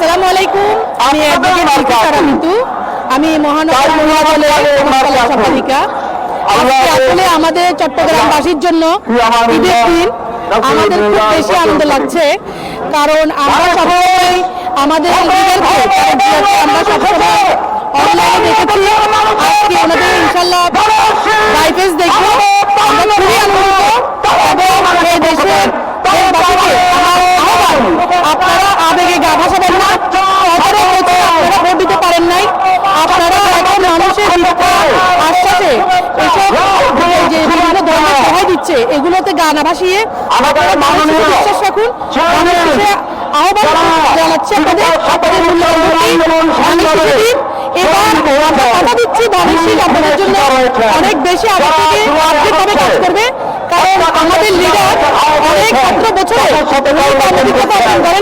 আসসালামু আলাইকুম। আমি মিতু আমি মহানগর আজকে আসলে আমাদের চট্টগ্রামবাসীর জন্য ঈদের দিন আমাদের খুব বেশি আনন্দ লাগছে। কারণ আমরা সবাই আমাদের আমরা সবসময় আপনারা এখন মানুষের মিথ্যা আশ্বাসে এসব যে- যে বিভিন্ন ধরনের সহায় দিচ্ছে এগুলোতে গা না ভাসিয়ে আপনারা মানুষের উপর বিশ্বাস রাখুন। আহ্বান জানাচ্ছি আপনাদের আপনাদের মূল্যবান এবার কথা দিচ্ছি বাংলাদেশি আপনাদের জন্য অনেক বেশি আগে থেকে আর্থিকভাবে কাজ করবে। কারণ আমাদের লিডার অনেক সতেরো বছরে উনি অর্জন করেননি